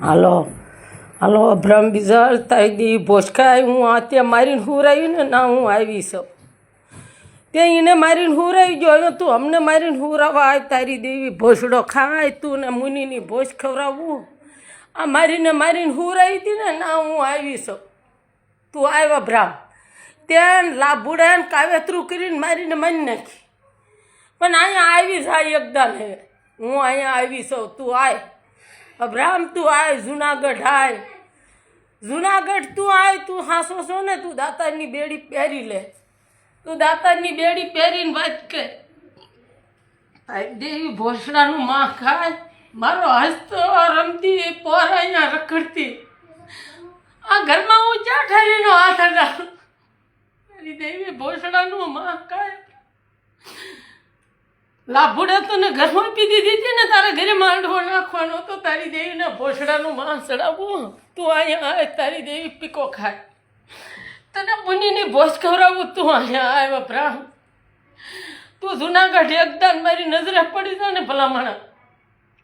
હાલો હાલો, ભ્રમ બીજલ તારી દી ભોસકાય હું આ ત્યાં મારીને હુરાયું ને ના હું આવી છું. તે એને મારીને હુરાઈ ગયો. તું અમને મારીને હુરાવા આય તારી દેવી. ભોસડો ખાય તું ને મુનિની ભોસ ખવડાવવું આ મારીને મારીને હુરાઈ હતી ને ના હું આવી છું. તું આવ્યા ભ્રામ. ત્યાં લાભુડા ને કાવેતરું કરીને મારીને મારી નાખી. પણ અહીંયા આવી જાય એકદમ હે. હું અહીંયા આવી છું. તું આય. અબ્રામ તું આય, જુનાગઢ આય. જુનાગઢ તું આય, તું હાસો છો ને, તું દાતારની બેડી પહેરી લે. તું દાતારની બેડી પહેરીને વાત કે દેવી ભોસડાનું માં ખાય. મારો હસતો રમતી પોર અહીંયા રખડતી. આ ઘરમાં હું ચા ઠરીનો હાથ હતા મારી દેવી ભોસડાનું માં ખાય. લાભુડે તને ઘરમાં પીધી દીધી ને તારા ઘરે માંડવો નાખવાનો તો તારી દેવીના ભોસડાનું માંસ ચડાવવું તું અહીંયા આવે તારી દેવી પીકો ખાય. તને મુનિની ભોજ ખવડાવવું તું અહીંયા આવ્યો વપરા તું જુનાગઢ એકદમ મારી નજરે પડી જાય ને ભલામણા.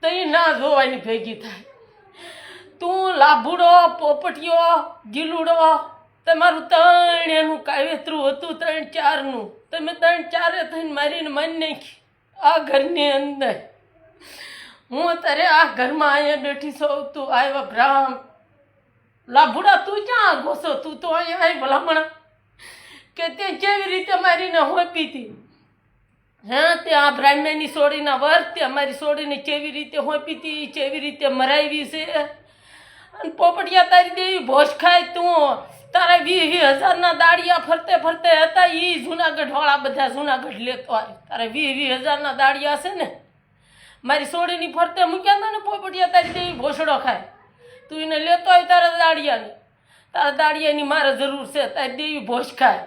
તઈ ના જોવાની ભેગી થાય. તું લાભુડો પોપટીયો ગીલુડો, તમારું ત્રણ એનું કાવ્યત્રું હતું, ત્રણ ચારનું. તમે ત્રણ ચારે થઈને મારીને મન નાખી. આ ઘરની અંદર. હું અત્યારે આ ઘરમાં અહીંયા બેઠી છું, તું આવ્યો બ્રાહ્મ લાભુડા, તું ક્યાં ઘોસો તું તો અહીંયા આવી ભલામણ કે તે કેવી રીતે મારીને હોપી હતી હા, તે આ બ્રાહ્મણની સોડીના વર્ત તે અમારી સોડીને કેવી રીતે હોપી હતી, કેવી રીતે મરાવી છે? અને પોપડિયા તારી દેવી ભોજ ખાય તું. તારા વીસ વીસ હજારના દાડિયા ફરતે ફરતે હતા એ જુનાગઢ વાળા બધા જુનાગઢ લેતો આવે તારા વીસ વીસ હજારના દાડિયા છે ને મારી સોડીની ફરતે મૂક્યા હતા ને પોપટિયા તારી દેવી ભોસડો ખાય. તું એને લેતો હોય તારા દાડિયાને. તારા દાડિયાની મારે જરૂર છે, તારી દેવી ભોસ ખાય.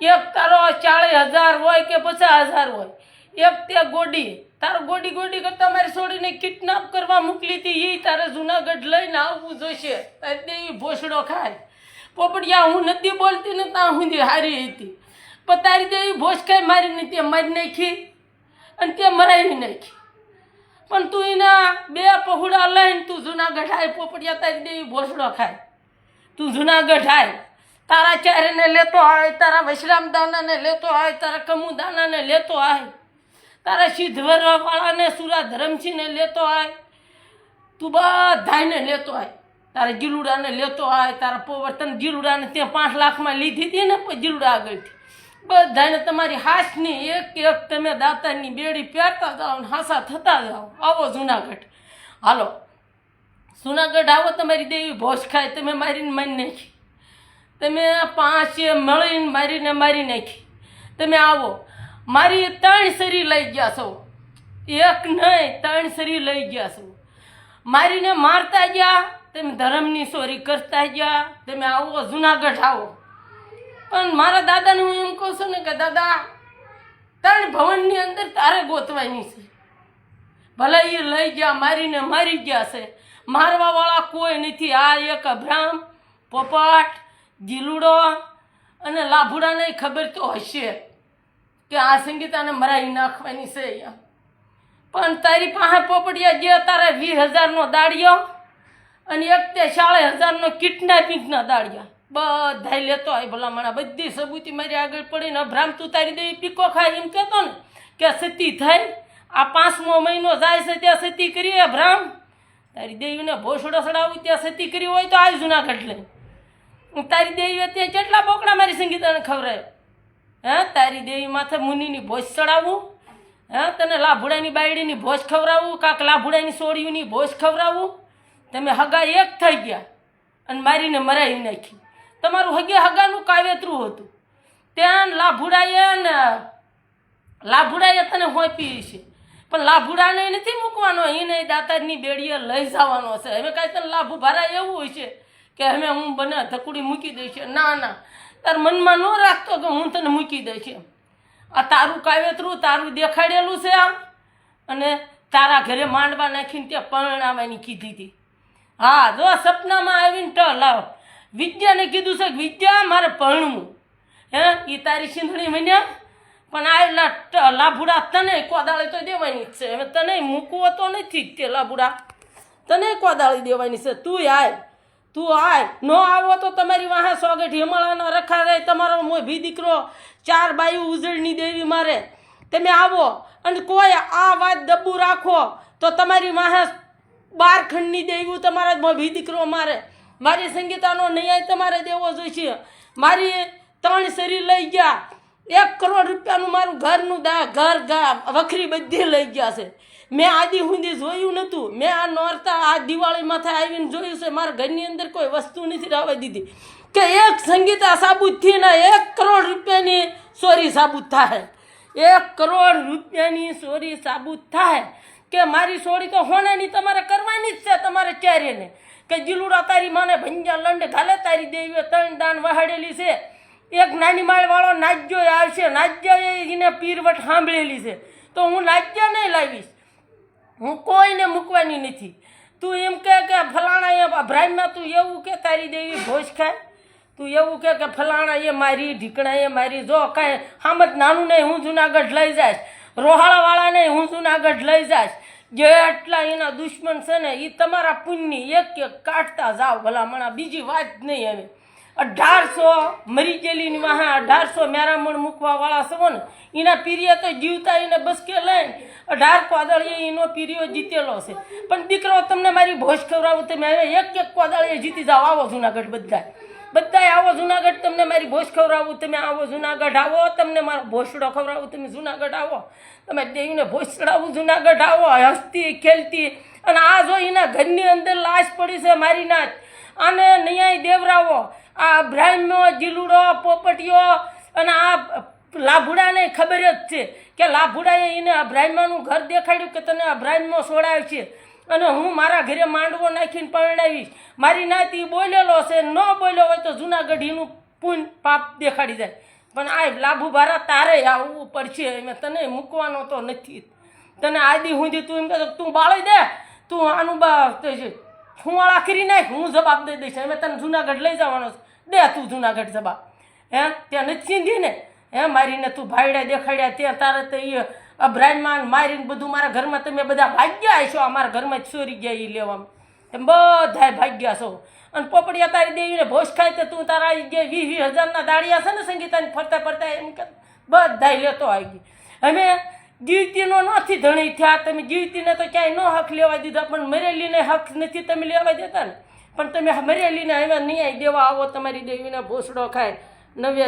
એક તારો ચાળીસ હજાર હોય કે પચાસ હજાર હોય, એક તે ગોડી. તારો ગોડી ગોડી કરતા મારી છોડીને કિડનેપ કરવા મોકલી હતી એ તારે જુનાગઢ લઈને આવવું જોઈશે. તારી દેવી ભોસડો ખાય. પોપડિયા હું નથી બોલતી ને ત્યાં સુધી હારી હતી. પણ તારી દેવી ભોસ ખાઈ મારીને તે મારી નાખી અને તે મરાવી નાખી. પણ તું એના બે પહોળા લઈને તું જુનાગઢ આય, પોપડિયા તારી દેવી ભોસડો ખાય. તું જુનાગઢ આય, તારા ચારેને લેતો આવે તારા વૈશ્રામ દાનાને લેતો આવે તારા કમુ દાનાને લેતો આવે તારા સિદ્ધવરવાળાને, સુરા ધરમસિંહને લેતો આવે તું બધાને લેતો આવે તારા ગીલુડાને લેતો આવે તારા પોવર્તન ગીલુડાને ત્યાં પાંચ લાખમાં લીધી હતી ને ગીલુડા આગળથી. બધાને તમારી હાથની એક એક તમે દાતાની બેડી પહેરતા જાઓ ને હાસા થતા જાઓ. આવો જુનાગઢ. હાલો. જુનાગઢ આવો તમારી દેવી ભોજ ખાય. તમે મારીને મારી નાખી. તમે પાંચે મળીને મારીને મારી નાખી. તમે આવો. મારી ત્રણ શરી લઈ ગયા છો. એક નહીં, ત્રણ શરી લઈ ગયા છો. મારીને મારતા ગયા. તમે ધર્મની ચોરી કરતા ગયા. તમે આવો જુનાગઢ આવો. પણ મારા દાદાને હું એમ કહું છું ને કે, દાદા, ત્રણ ભવનની અંદર તારે ગોતવાની છે. ભલે એ લઈ ગયા, મારીને મારી ગયા છે. મારવાવાળા કોઈ નથી. આ એક અભ્રામ, પોપટ, ગીલુડો અને લાભુડાને ખબર તો હશે કે આ સંગીતાને મરાવી નાખવાની છે અહીંયા. પણ તારી પાસે પોપડિયા જે તારે વીસ હજારનો દાડિયો અને એક તે સાડા હજારનો કિડનેપિંગના દાડિયા. બધાય લેતો હોય ભલામણા. બધી સબૂતી મારી આગળ પડીને અભ્રામ તું તારી દેવી પીકો ખાય એમ કહેતો ને કે સતી થાય, આ પાંચમો મહિનો જાય છે ત્યાં સતી કરી અભ્રામ. તારી દેવીને ભોસડો સડાવું ત્યાં સતી કરી હોય તો આવી જુનાગઢ લઈ. તારી દેવી અત્યારે કેટલા બોકડા મારી સંગીતાને ખવડાય? હે, તારી દેવી માથે મુનિની ભોજ ચડાવવું હે, તને લાભુડાની બાયડીની ભોજ ખવડાવવું કાંક લાભુડાની સોળીઓની ભોજ ખવડાવવું તમે હગા એક થઈ ગયા અને મારીને મરાવી નાખી. તમારું હગે હગાનું કાવ્યત્રું હતું. ત્યાં લાભુડાએ ને લાભુડાએ તને હોંપી છે. પણ લાભુડાને નથી મૂકવાનો, એને દાતારની બેડીએ લઈ જવાનો છે. હવે કાંઈ તને લાભુ ભરાય એવું હોય છે કે હવે હું બને ધકુડી મૂકી દઈશ. ના ના. તાર મનમાં ન રાખતો કે હું તને મૂકી દઈશ આ તારું કાવ્યત્રું તારું દેખાડેલું છે આમ અને તારા ઘરે માંડવા નાખીને ત્યાં પરણાવવાની કીધી હતી. હા, જો સપનામાં આવીને ટ લાવ વિદ્યાને કીધું છે વિદ્યા મારે પરણવું. હે એ તારી સિંધણી મન્યા પણ આ એટલા લાભુડા તને કોદાળી તો દેવાની જ છે. હવે તને મૂકવો તો નથી તે લાભુડા. તને કોદાળી દેવાની છે. તું આય. તું આય. ન આવો તો તમારી વાહે સોગઠ હિમાલયનો રખા રહે. તમારો મોય ભી દીકરો, ચાર બાયું ઉજળની દેવી મારે. તમે આવો અને કોઈ આ વાત દબ્બુ રાખો તો તમારી વાહે બાર ખંડની દેવું તમારા જ મોય ભી દીકરો મારે. મારી સંગીતાનો ન્યાય તમારે દેવો જોઈશે. મારી ત્રણ શરીર લઈ ગયા. એક કરોડ રૂપિયાનું મારું ઘરનું દા ઘર ગા વખરી બધી લઈ ગયા છે. મેં આદિ સુધી જોયું નહોતું મેં આ નોરતા આ દિવાળી માથે આવીને જોયું છે. મારા ઘરની અંદર કોઈ વસ્તુ નથી રહેવા દીધી. કે એક સંગીતા સાબુત ને એક કરોડ રૂપિયાની ચોરી સાબુત થાય. એક કરોડ રૂપિયાની ચોરી સાબુત થાય. કે મારી ચોરી તો હોનાની તમારે કરવાની જ છે તમારે ચારેને. કે જીલુડા તારી માને ભંજા લંડ ઘાલે તારી દેવીએ ત્રણ દાન વહાડેલી છે. એક નાની માળવાળો નાજ્યો આવશે, નાજ્યા એને પીરવટ સાંભળેલી છે. તો હું નાજ્યા નહીં લાવીશ. હું કોઈને મૂકવાની નથી. તું એમ કે કે ફલાણા એ અભરાઈમાં તું એવું કે તારી દેવી ભોજ ખાય? તું એવું કે કે ફલાણા એ મારી ઢીકણા એ મારી. જો કાંઈ હામત નાનું નહીં, હું જુનાગઢ લઈ જઈશ. રોહાળાવાળા નહીં હું જુનાગઢ લઈ જાઈશ. જેટલા એના દુશ્મન છે ને એ તમારા પુણ્યની એક એક કાઢતા જાઓ. ભલામણા બીજી વાત નહીં હવે અઢારસો મરી ગયેલીની વાહા અઢારસો મેરામણ મૂકવાવાળા છો ને એના પીરિયા તો જીવતા એને બસ કે લઈને અઢાર કોદળીએ એનો પીરિયો જીતેલો છે. પણ દીકરો, તમને મારી ભોજ ખવડાવું તમે હવે એક એક કોદળીએ જીતી જાઓ. આવો જુનાગઢ બધા બધાય આવો જુનાગઢ, તમને મારી ભોજ ખવડાવું, તમે આવો જુનાગઢ આવો, તમને મારો ભોસડો ખવડાવું, તમે જુનાગઢ આવો. તમે દેવીને ભોજ ચડાવું જુનાગઢ આવો. હસતી, ખેલતી, અને આ જો એના ઘરની અંદર લાશ પડી છે મારી નાચ અને ન્યાય દેવરાવો. આ બ્રાહ્મ્યો જીલુડો, પોપટીઓ, અને આ લાભુડાને ખબર જ છે કે લાભુડાએ એને અભ્રાહ્માનું ઘર દેખાડ્યું કે તને અભ્રાહ્મો સોડાય છે. અને હું મારા ઘરે માંડવો નાખીને પરણાવીશ. મારી નાતી બોલેલો છે, ન બોલ્યો હોય તો જૂનાગઢીનું પૂન પાપ દેખાડી જાય. પણ આ લાભુ ભારા તારે આવવું પડશે, એમ તને મૂકવાનો તો નથી. તને આદિ સુધી તું એમ કહે તું બાળી દે, તું આનું બા છે કરી નાખ, હું જવાબ દઈ દઈશ. અમે તને જુનાગઢ લઈ જવાનો છે. દે તું જુનાગઢ જવાબ. હે? ત્યાં નથી ને? હે? મારીને તું ભાઈડા દેખાડ્યા, ત્યાં તારે તો એ અભરાયમાન મારીને બધું મારા ઘરમાં તમે બધા ભાગ્યા છો અમારા ઘરમાં ચોરી ગયા એ લેવામાં. તમે બધા ભાગ્યા છો. અને પોપડિયા તારી દેવીને ભોજ ખાય તો તું તારા આવી ગયા વીસ વીસ હજારના દાડિયા છે ને સંગીતાને ફરતા ફરતા એમ કે બધાય લેતો આવી ગઈ અમે જીવતીનો નથી ધણી થયા. તમે જીવતીને તો ક્યાંય ન હક લેવા દીધા, પણ મરેલીને હક નથી તમે લેવા દેતા ને. પણ તમે મરેલીને હવે નહીં દેવા આવો, તમારી દેવીને ભોસડો ખાય. નવે